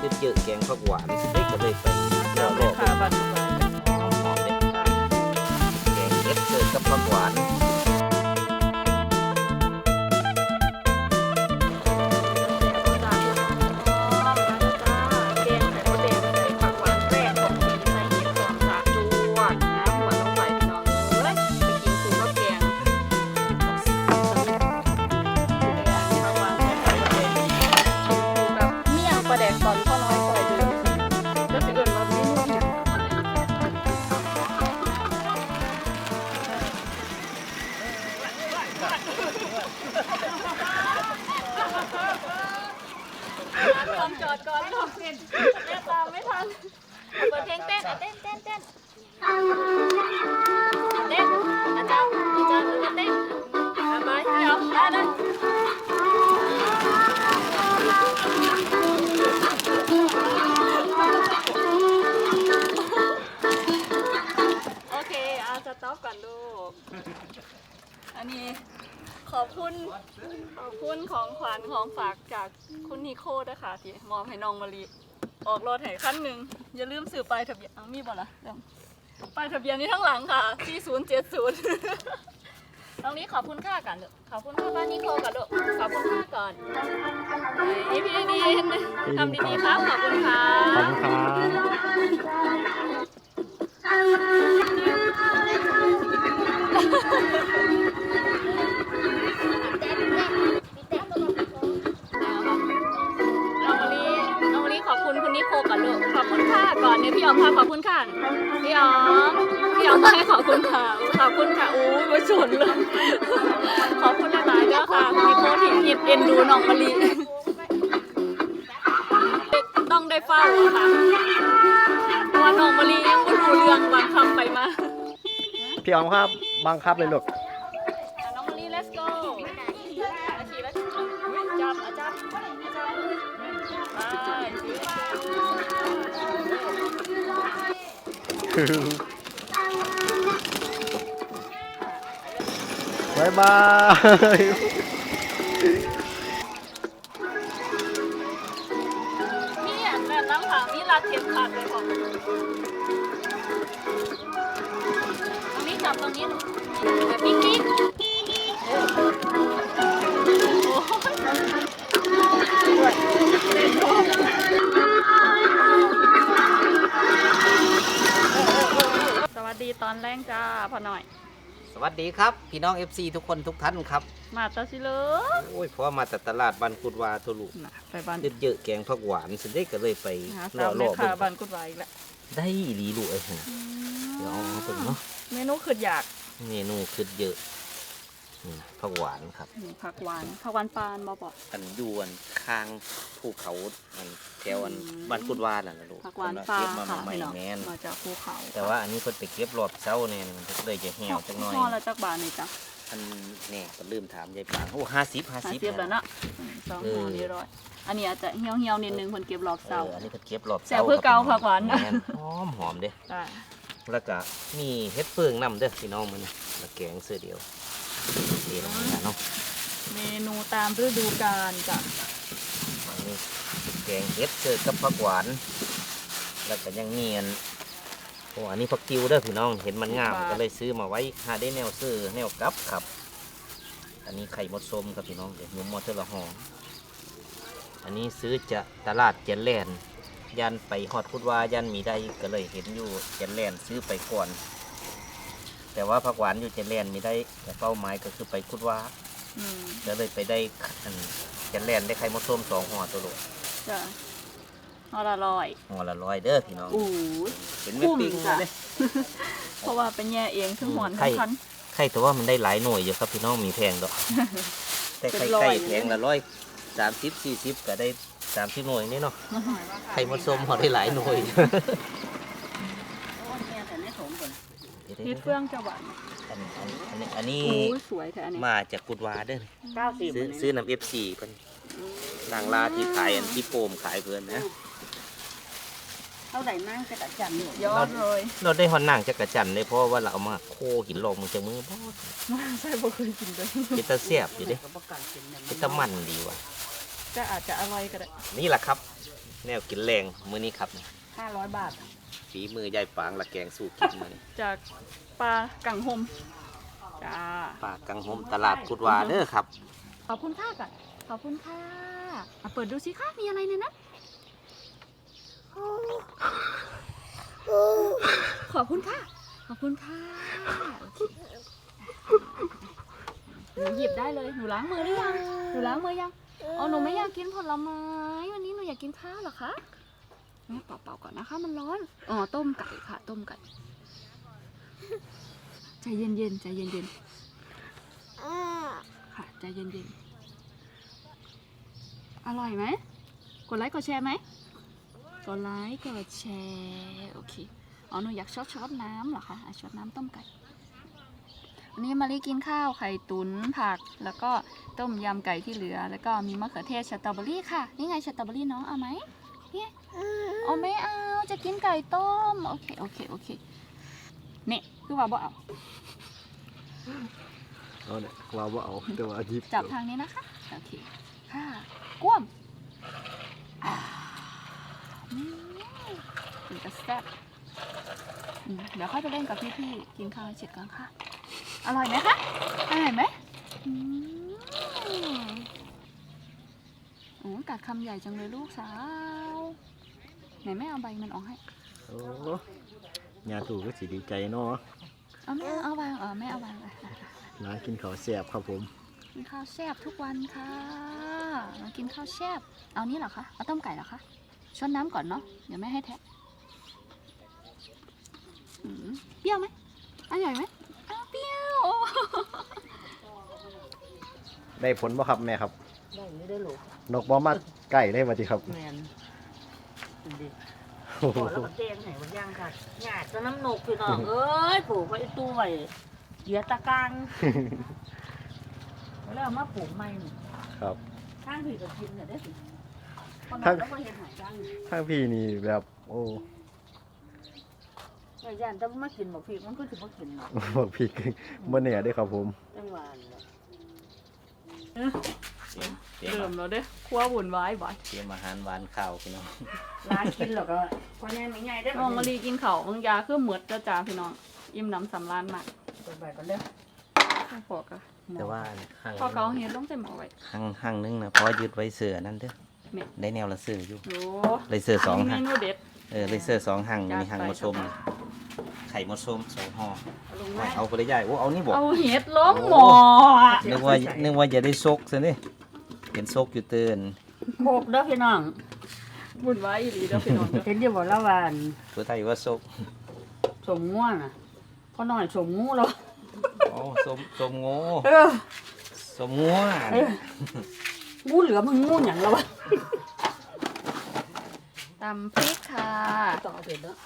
เยอะๆแกงผักหวานเด็กก็เลยไปรอรอบค่ะบันทุกวันหอมๆเนี่ยแกงเห็ดเจอกับผักหวาน อันนี้ขอบคุณขอบคุณของขวัญของฝากจากคุณนิโคด้วยค่ะที่มอบให้น้องมะลิออกรถให้ขั้นหนึ่งอย่าลืมสื่อปลายทะเบียนอ้ามีบ่ล่ะเดี๋ยวปลายทะเบียนนี้ทั้งหลังค่ะ4070 ตรงนี้ขอบคุณค่ากันลูกขอบคุณค่าบ้านนิโคกันลูกขอบคุณค่าก่อนนี่พี่ดีทำดีๆครับ ขอบคุณค่ะขอบคุณครับ ขอบคุณคุณนิโคก่อนลูก ขอบคุณค่ะก่อนเนี่ยพี่ออมค่ะขอบคุณค่ะ พี่ออม พี่ออมให้ขอบคุณค่ะ ขอบคุณค่ะอู้มาชนเลย ขอบคุณหลายๆเด้อค่ะคุณนิโคที่หยิบเอ็นดูน้องมะลิต้องได้เฝ้าค่ะเพราะว่าน้องมะลิยังไม่รู้เรื่องบางคำไปมา พี่ออมครับ บังคับเลยลูกอะน้องมะลิ let's go อาชีพแล้วอุ๊ยจับอะจับจับไปบ๊ายบาย ตอนแรกจ้าพอหน่อย สวัสดีครับ พี่น้อง FC ทุกคนทุกท่านครับ มาตาสิเลยโอ้ยเพราะว่ามาจากตลาดบ้านกุดวาทุลุนะไปบ้านเยอะๆแกงผักหวานสิเด็กก็เลยไปหารอสาวรแม่อค้าเบิ่งบ้านกุดไวอีกแล้วได้ดีดูไอ้ห่าเดี๋ยวเอามาเบิ่งเนาะเมนูคืออยาก เมนูคือเยอะ นี่ผักหวานครับนี่ผักหวานผักหวานปานบอบอกอันอยวนข้างภูเขาอันแถวอันอืม บ้านกุดวานั่นนะลูกผักหวานเพิ่ปลาเก็บมาค่ะใหม่พี่น้องๆแมนมาจากภูเขาแต่ว่าอันนี้เพิ่นไปเก็บรอบเช้าเนี่ยมันก็เลยจะเหี่ยวจักหน่อยห่อละจักบาทนี่จ้ะอันเนี่ยก็ลืมถามยายปางโอ้ห้าสิบห้าหาสิบเสียบแล้วเนาะอืมสองห่อนี่ร้อยอันนี้อาจจะเหี่ยวเหี่ยวๆนิดนึงคนเก็บรอบเอเสาออันนี้เพิ่นเก็บรอบแซ่บเพื่อเก่าผักหวานนะแม่หอมหอมเด้ได้แล้วก็มีเฮ็ดเฟืองนำเด้อพี่น้องมันแล้วแกงเสื้อเดียว นี่ลงมาเนาะเมนูตามฤดูกาลจ้ะอันนี้แกงเฮ็ดเสื้อกับผักหวาน แล้วก็ยังมีอันโอ้อันนี้ผักติวเด้อพี่น้องเห็นมันงามก็เลยซื้อมาไว้หาได้แนวซื้อแนวกลับครับ อันนี้ไข่มดส้มครับพี่น้องเดี๋ยวนุ่มมอเตอร์ละหอมอันนี้ซื้อจากตลาดเจนแลนด์ยันไปฮอดพุดว่ายันมีได้ก็เลยเห็นอยู่เจนแลนด์ซื้อไปก่อน แต่ว่าผักหวานอยู่เจนแลนด์มีได้แต่เป้าหมายก็คือไปพุดว่าอืมก็เลยไปได้อันเจนแลนด์ได้ไข่มดส้มสองห่อตัวลูกจ้ะห่อละร้อยห่อละร้อยเด้อพี่น้องอู้ย เห็นไหม่คุ้มปิ้งจ้ะเลย เพราะว่าเป็นแย่เองทั้งหอนไข่ ทั้งคัน ไข่แต่ว่ามันได้หลายหน่วยอยู่ครับพี่น้องมีแพงดอก แต่ไข่เป็นร้อย ไก่แพงละร้อยสามสิบสี่สิบก็ได้สามสิบหน่วยนี่เนาะไข่มดส้มห่อได้หลายหน่วย เฮ็ดเฟื่องจะหวานอันอันอันนี้อันนี้อู้ยสวยแท้อันนี้มาจากกุดวาเด้อเก้าสิบซื้อซื้อน้ำเอฟซีเพิ่นนางลาที่ขายอันที่โปมขายเพิ่นนะเท่าไหร่มั่งจะตัดจันหนูยอดเลยเราได้หอนนางจักระจันเลยเพราะว่าเราเอามาโคหินลงมือจากมือบ่ใช่บ่เคยกินเลยเป็นตาเสียบอยู่เด้เป็นตามันดีว่ะจะอาจจะอร่อยก็ได้นี่แหละครับ แนวกินแรงมื้อนี้ครับนี่ห้าร้อยบาท ฝีมือยายปางละแกงสู่กินมื้อนี้จากปลากังหมจ้าปากกังหมตลาดกุดวาเด้อครับ ขอบคุณค่ะก่อนขอบคุณค่ะอะเปิดดูสิคะมีอะไรในนั้นขอบคุณค่ะ ขอบคุณค่ะโอเคหนูหยิบได้เลยหนูล้างมือหรือยังหนูล้างมือยังอ๋อหนูไม่อยากกินผลไม้วันนี้หนูอยากกินข้าวเหรอคะ แม่เป่าๆก่อนนะคะ มันร้อน อ๋อ ต้มไก่ค่ะ ต้มไก่ ใจเย็นๆ ใจเย็นๆ ค่ะ ใจเย็นๆ อร่อยไหม กดไลค์ กดแชร์ไหม กดไลค์ กดแชร์ โอเค อ๋อ หนูอยากชอบชอบน้ำเหรอคะอะชอบน้ำต้มไก่วันนี้มารีกินข้าวไข่ตุ๋นผัก แล้วก็ต้มยำไก่ที่เหลือ แล้วก็มีมะเขือเทศสตรอเบอรี่ค่ะ นี่ไงสตรอเบอรี่น้องเอาไหมเนี่ย เอาไม่เอาจะกินไก่ต้ม โอเค โอเค โอเคเนี่ยคือว่าบ่เอาเอาเนี่ยว่าว่าเอาแต่ว่าหยิบจับทางนี้นะคะ โอเค ค่ะก้วมอ่าอืมถึงจะแซ่บอืมเดี๋ยวค่อยไปเล่นกับพี่ๆกินข้าวให้เสร็จก่อนค่ะ อร่อยไหมคะอร่อยไหมอืมโอ้กัดคำใหญ่จังเลยลูกสาว ไหนแม่เอาใบมันออกให้ โอ้ยาตู่ก็สิดีใจเนาะเอาแม่เอาวางเออแม่เอาวางเลยร้านกินข้าวแซ่บครับผม กินข้าวแซ่บทุกวันค่ะมากินข้าวแซ่บเอานี่เหรอคะ เอาต้มไก่เหรอคะชดน้ำก่อนเนาะ เดี๋ยวแม่ให้แทะอืมเปรี้ยวไหมอร่อยไหมอ้าวเปรี้ยว ได้ผลบ่ครับแม่ครับ ได้ไม่ได้หรอกนกบ่มาไก่ได้มาทีครับ แมน ดิโอ้ขโหอแล้วก็เจงไหนมันย่างค่ะหยาดจะน้ำหนกพี่น้องเอ้ยปลูกไว้ตู้ไว้เหยียตะกางแล้วเอามาปลูกใหม่นี่ครับ ข้างผีก็กินเนี่ยได้สิคนนั้นแล้วก็เห็นหายจังทางพี่นี่แบบ โอ้ไอ้ย่านจะมากินบอกพี่มันก็จะมากินเนาะบอกพี่บ่เนี่ยได้อครับผม จังหวะนั่นแหละ เตรียมเตรียมเริ่มแล้วเด้ครัววุ่นวายบ่อยเตรียมอาหารหวานข้าวพี่น้องร้านกินหรอกก็พอแน่ไม่ง่ายได้น้องมารีกินข้าวบางยาคือเหมือดจ้าจ้าพี่น้องอิ่มน้ำสำราญมากไปไปกันเด้อข้าวปอกอะแต่ว่าห่างพอเขาเห็นต้องใส่หมอไว้ ห่างห่างนึงนะเพราะยึดไว้เสือนั่นเด้อแม่ ได้แนวละเสืออยู่โอ้เลยเสือสองเมห่างนูเด็ด เออเลยเสือสองห่างจัดมีห่างไปมะชมนี่ไข่มะชมสองห่อเอาลงไว้มาเอาไปเลยใหญ่โอ้เอานี่บอกเอาเห็ดล้มหมอนึกว่านึกว่าจะได้ซกซะนี่ เห็นซกอยู่เตือนโคกเด้อพี่น้องวุ่นวายอีหลีเด้อพี่น้องเด้อเห็นเดียวบอกแล้ววานผู้ไทยว่าซกสมง่วงอะพอหน่อยสมงูแล้วโอ้สมสมโง่เออสมงัวเอองูเหลือมึงงูอย่างแล้ววะตำพริกค่ะต่อเสร็จแล้ว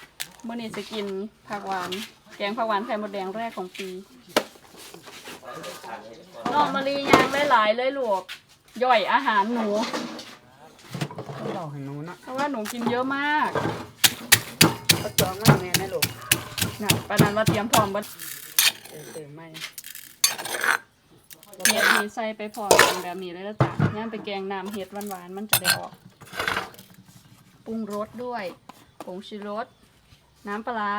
เมื่อนี้จะกินผักหวาน แกงผักหวานไข่มดแดงแรกของปีน้องมารียางหลายๆเลยลูก ย่อยอาหารหนู ต้องรอให้หนูนะเพราะว่าหนูกินเยอะมากก็จองมาแม่นะลูกนะปานนันว่าเตรียมพร้อมบัดเออเออไม่เห็ดมีใส่ไปพร้อมกันแบบนี้เลยแล้วจ้ะย่ามไปแกงน้ำเห็ดหวานๆมันจะได้ออก ปรุงรสด้วยผงชูรสน้ำปลาร้า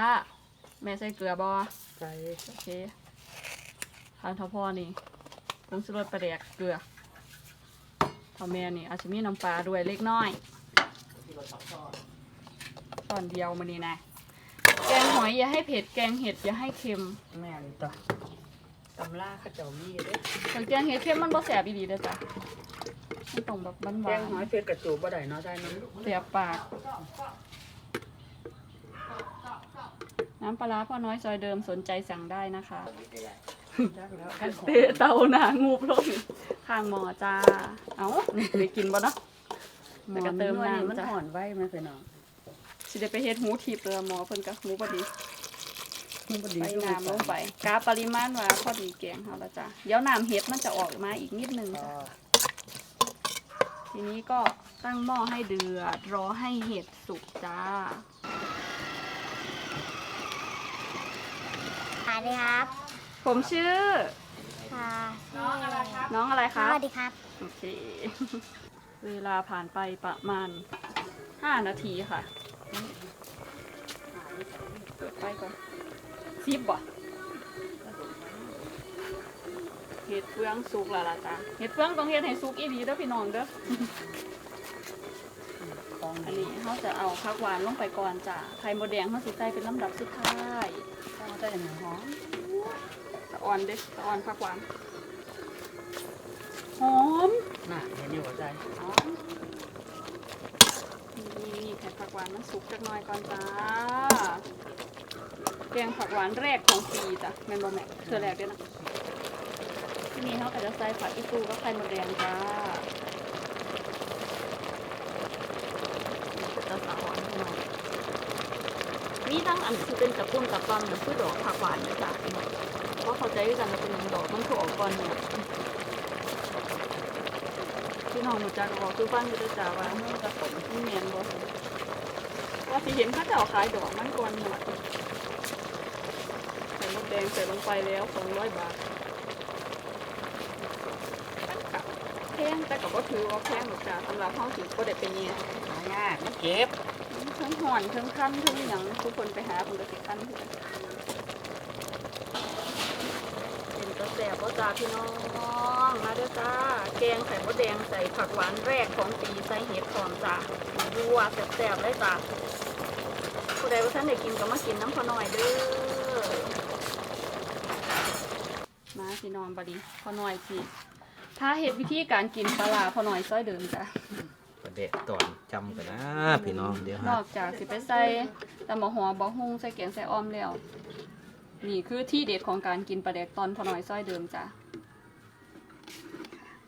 แม่ใส่เกลือบอใจโอเคทานทอพอนี่ผงชูรสปลาแดกเกลือ พอแม่นี่อาจจะมีน้ำปลาด้วยเล็กน้อยตอนเดียวมานี่นะแกงหอยอย่าให้เผ็ดแกงเห็ดอย่าให้เค็มแม่นต่อตำล่าข้าเจ้ามีเด้อแต่แกงเห็ดเค็มมันบ่แสบอีดีเด้อจ้ะมันต้องแบบหแกวางนหอยเฟกกระจูบบ่ได้เนาะได้นั้นๆเสียบปาก น้ำปลาร้าพ่อน้อยซอยเดิมสนใจสั่งได้นะคะจักแล้วขั้นของ เตะเตาหนางูพลงข้างหมอจ้า เอ้าไปกินบ่เนาะหมแล้วอก็นเติมนวลน้ำมันจ้ะห่อนไว้แม่พี่น้องสิได้ไปเฮ็ดหูทิพย์เลยหมอเพิ่นก็หูบ่ดีมันบ่ดีใส่ด้วยน้ำลงไปกาปริมาณว่าพอดีแกงเฮาแล้วจ้ะเดี๋ยวน้ำเห็ดมันจะออกมาอีกนิดนึงต่อจ้ะทีนี้ก็ตั้งหม้อให้เดือด รอให้เห็ดสุกจ้าสวัสดีครับ ผมชื่อ ค่ะน้องอะไรครับสวัสดีครับ โอเค เวลาผ่านไปประมาณห้านาทีค่ะเปิดไฟก่อนซิบบ่เห็ดเฟืองสุกและล่ะจ้ะเห็ดเฟืองต้องเฮ็ดให้สุกอีหลีเด้อพี่น้องเด้อ อันนี้เขาจะเอาผักหวานลงไปก่อนจ้ะไข่มดแดงเขาสิใส่เป็นลำดับสุดท้ายต้องใส่หนังหอมตะ ออนเด้ตะออนผักหวาน หอม น่ะเห็นอยู่ว่าใจหอม นี่นี่ไข่ผักหวานมันสุกจักหน่อยก่อนจ้า แกงผักหวานแรกของปีจ้ะแมนบอแม่เธอแรกเด้วยนะ ที่นี่เขาก็จะใส่ผักอีตูกับไข่มดแดงจ้าจะสะอ่อนหน่อย มีทั้งอันที่เป็นกระปุ้นกระปังหรือคือดอกผักหวานนะจ๊ะเพราะเขาใจด้วยกันว่าเป็นดอกมันถูกออกก่อนเนี่ยพี่น้องหนูจักบอกคือฟังอยู่ด้จ้าว่ามันกระปุนมันเนียนบ่ว่าที่เห็นเขาจะเอาขายดอกมันก่อนเนี่ยใส่มดแดงใส่ลงไปแล้วสองร้อยบาทมันกับแพงแต่ก็บ่ถือว่าแพงหรอกจ้ะสำหรับเฮาถือบ่ได้เป็นเนี่ย ยากมันเก็บทั้งห่อนทั้งคันทั้งหยังทุกคนไปหาเพิ่นก็สิคันคือกันเป็นกระแสบ่จ้าพี่น้อง มาเด้อจ้า แกงไข่มดแดงใส่ผักหวานแรกของปีใส่เห็ดหอมจ้าบัวแซ่บๆเลยจ้าผู้ใดว่าท่านได้กินก็มากินน้ำพอหน่อยเด้อ มาพี่น้องบัดนี้พอหน่อยสิถ้าเห็ดวิธีการกินปลาพอหน่อยซอยเดิมจ้ะ ประเดะตอนจำกันนะพี่น้องเดี๋ยวนฮะอกจากสิไปใส่ตำมะหัวบะฮุ่งใส่แกงใส่อ้อมแล้ว นี่คือที่เด็ดของการกินปลาแดกตอนพอน้อยซ้อยเดิมจ้ะ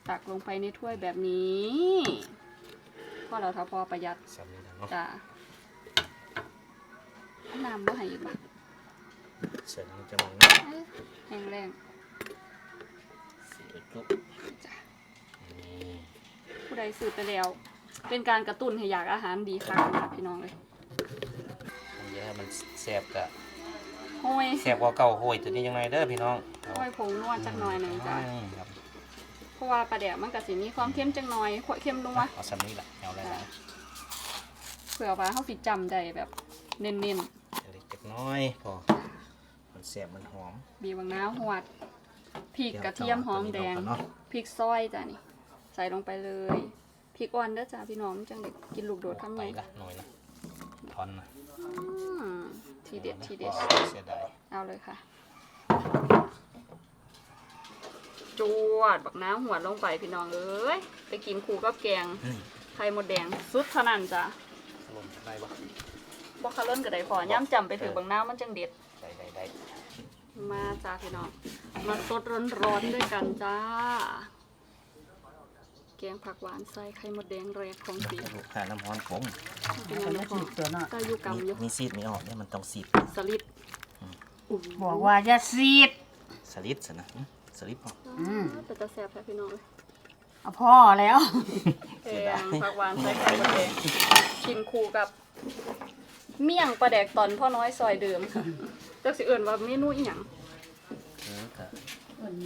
ตักลงไปในถ้วยแบบนี้พอเราทาพอประหยัดสำนี้นะเนาะจ้ะน้ำบ่ให้อีกบ่เสร็จแล้วจะมองเอ้ยแห้งแรงสีจุ๊บนี่ผู้ใดสืบไปแล้ว เป็นการกระตุ้นให้อยากอาหารดีค่ะพี่น้องเลยอันนี้ให้มันแซ่บกะห้อยแซ่บกว่าเก่าโหยตัวนี้ยังไงเด้อพี่น้องเอาห้อยผงนวดจักหน่อยหนึ่งจ้ะอืมครับเพราะว่าปลาแดกมันก็สิมีความเข้มจังหน่อยขวเข้มนัวเอาสำนี้แหละเอาอะไรนะเผื่อว่าเขาสิจำได้แบบเน้นเล็กจักน้อยพอมันแซ่บมันหอมๆบีบางน้าหวดพริกกระเทียมหอมแดงตัวนี้เนาะพริกซอยจ้ะนี่ใส่ลงไปเลย พริกอ่อนเด้อจ้าพี่น้องจังเด็กกินลูกโดดคำไปใหญ่ละหน่อยละทอนนะอืมทีเด็ดทีเด็ดเสียดายเอาเลยค่ะจวดบักน้ำหัวลงไปพี่น้องเอ้ยไปกินคู่กับแกงนี่ไข่มดแดงสุดเท่านั้นจ้ะลมได้ปะบ่คาเล่นก็ได้พอย่ำจำไปถือบักน้ำมันจังเด็ดได้ได้ได้มาจ้าพี่น้องมาสดร้อนๆด้วยกันจ้า แกงผักหวานใส่ไข่มดแดงแรกของปีลูกค้าน้ำฮ้อนผมเป็นมันยังไงไม่พ่อสิตัวเนาะก็อยู่กำอยู่มีซีดไม่ออกเนี่ยมันต้องซีดสลิดบอกว่าจะซีดสลิดสินะอืมสลิดพออืมเป็นตาแซ่บแท้พี่น้องเลยเอาพ่อแล้วแกงผักหวานใส่ไข่มดแดงกินคู่กับ เมี่ยงปลาแดกตอนพ่อน้อยซอยเดิมค่ะจักสิเอิ่นว่าเมนูอีหยัง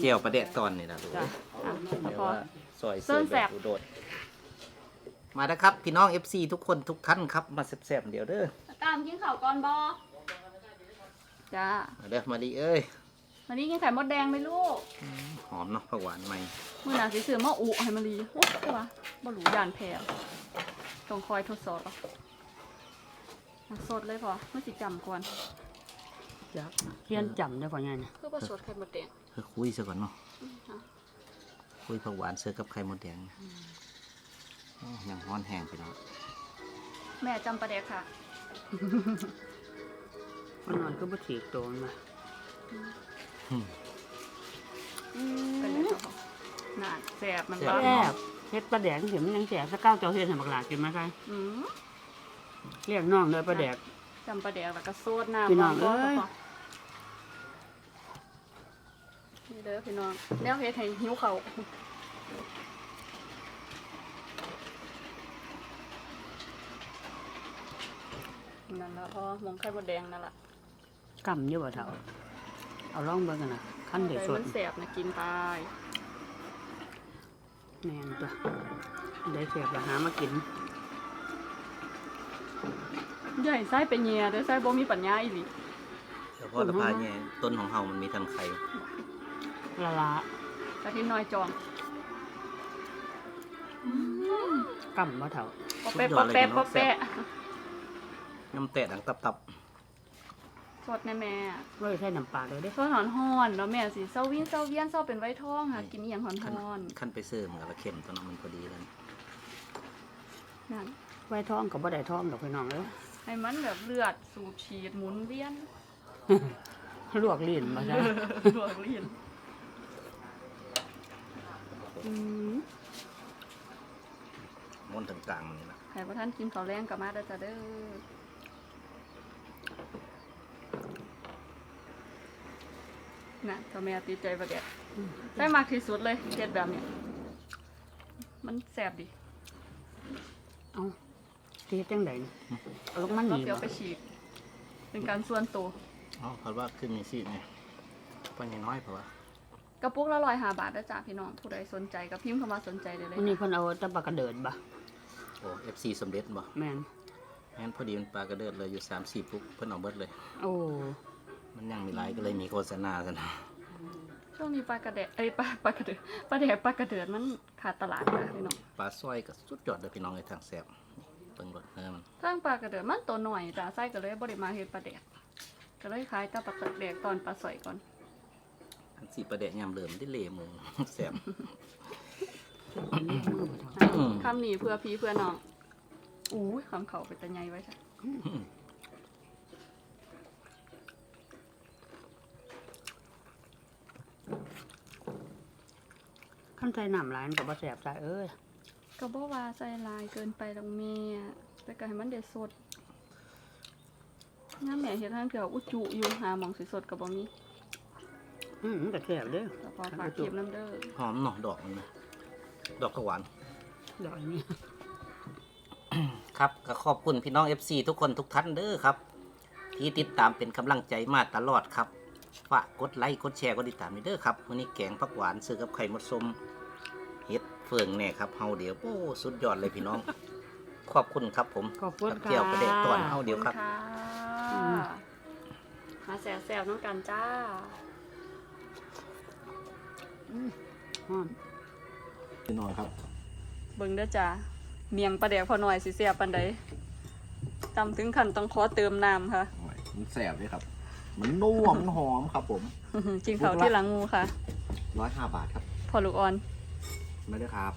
เจียวประเดะตอนนี่นะดูจ้ะอะเดี๋ยวพอว่า ซอยเส้นแสบอุดดมาแล้วครับพี่น้อง FC ทุกคนทุกท่านครับมาแซ่บๆเดี๋ยวเด้อตามกินข้าวก่อนบอจ้ามาเด้อมาดีเอ้ยวันนี้กินไข่มดแดงไหมลูก หอมเนาะผักหวานใหม่มื่อหนาสิซื้อมาอุให้มันดีโอ้ใช่ปะบ่รู้ยานแพ้ต้องคอยทดสอบเอาเอาสดเลยพอเมื่อสิจำก่อนจักเพี้ยนจำได้ก่อนไงเนี่ยเพื่อประสดไข่มดแดงเพื่อคุยซะก่อนเนาะ ค่ะคุยผักหวานเสือกับไข่มดแดงอ๋อยังฮ้อนแห้งไปเนาะแม่จำประเดกค่ะมันนอนก็บ่ถีบตัวมันมาเป็นไงคะพ่อน่าแสบมันแซ่บ้าบเฮ็ดปลาแดกเห็นมันยังแซ่บสักเก้าเจ้าเฮ็ดให้บักหลากินไหมคะอืมเรียกน้องเลยปลาแดก จำประเดกแล้วก็โซดน้ำพี่น้องบกเอ้ยพนี่ เด้อพี่น้องแนวเฮ็ดให้หิวเขาวนั่นละพอหมองไข่มดแดงนั่นละกำอยู่บ่เท่าเอาลองเบิ่งกันนะขั้นเด็ดสดมันแสบนะกินไปแม่นตัวได้แซ่บแล้วหามากิน ใหญ่ไส้เป็นเงียเด้อไส้บ่มีปัญญาอีหลีเฉพาะตะพายเนี่ยต้นของเฮามันมีทันไข่ ละละกะทิน้อยจองกำมาเถาปอเป๊ะปอเป๊ะปอเป๊ะน้ำแตะดังตับตับสดแน่แม่เว้ยใส่น้ำปลาเลยเด้ซอสหอนหอนๆแล้วแม่สิเซาวินเซาเวียนเซาเป็นไว้ท้องหากินอีหยังหอนหขั้นอนขั้นไปเสิร์ฟกับละเข็มตอนนั้นมันพอดีเลยๆนั่นไว้ท้องกับบ่ได้ท้องดอกพี่น้องเอ้ยให้มันแบบเลือดสูบฉีดหมุนเวียนลวกลิ้นมาจ้ะลวกลิ้นอื มม้วนถึงกลางมันนี่นะให้พระท่านกินข้าวแรงกลับมาเด้อจ้าเด้อน่ะเจ้าแม่ติดใจประเดี๋ยวได้มากที่สุดเลยเจ็ดแบบเนี้ยมันแสบดิเอาเฮ็ดจังไดนี่เอาลงมันเรานี่เดี๋ยวไปบ่ฉีก เป็นการส่วนตัวอ๋อเพราะว่าขึ้นมีซีดเนี่ยเพราะยังน้อยเพราะว่า กระปุกละร้อยห้าบาทนะจ๊ะพี่น้องผู้ใดสนใจก็พิมพ์เข้ามาสนใจได้เลยวันนี้เพิ่นเอาแตะปลากระเดิดบ่โอ้เอฟซีสมเด็จบ่แม่นงั้นพอดีมันปลากระเดิดเลยอยู่สามสี่ปุ๊บเพิ่นเอาเบิดเลย โอ้มันยังมีหลายก็เลยมีโฆษณากันช่วงนี้ปลากระเดดเอ้ยปลาปลากระเดือปลาแดกปลากระเดือดมันขาดตลาดนะพี่น้องปลาสร้อยก็สุดยอดเลยพี่น้องในทางแซ่บเบิ่งรสเนื้อมันทางปลากระเดือดมันตัวหน่อยจ้ะไส้ก็เลยบ่ได้มาเฮ็ดปลาแดกก็เลยขายแต่ปลากระแดกตอนปลาสอยก่อนอัน สีประเดะยำเหลิมได้เละมือแซ่บมือบ่เถาคำนี้เพื่อพี่เพื่อน้องอู้ยคำเขาเป็นตะไงไว้จ้ะขั้นใจน้ำหลายมันก็บ่แซ่บซะเอ้ยก็บ่ว่าใส่ลายเกินไปดอกแม่แต่ก็ให้มันเด็ดสดงามแม่เฮ็ดทางเถื่ออุจจุอยู่หาหมองสิสดก็บ่มี อืมมันก็แซ่บเด้อแต่พอฝากเก็บน้ำเด้อหอมเนาะดอกมันนะดอกกระหวาน ดอกนี้ครับก็ขอบคุณพี่น้อง FC ทุกคนทุกท่านเด้อครับ ที่ติดตามเป็นกำลังใจมาตลอดครับฝากกดไลค์กดแชร์กดติดตามด้วยเด้อครับวันนี้แกงผักหวานซื้อกับไข่มดส้มเฮ็ดเฟืองแน่ครับเฮาเดียวโอ้สุดยอดเลยพี่น้อง ขอบคุณครับผมขอบคุณกับค่ะเกี่ยวประเด็ตอนเฮาเดียวครับ ขอณอืมค่ะมาแซวๆน้องกันจ้า ฮ้อนพี่น้อยครับ เบิ่งเด้อจ้าเมียงปลาแดกพอหน่อยสิเสียปานใดจำถึงขั้นต้องขอเติมน้ำค่ะ มันแสบด้วยครับ มันนุ่มมันหอมครับผมกินเขาวที่หลังงูค่ะร้อยห้าบาทครับ พอลูกอ่อน ไม่ได้ครับ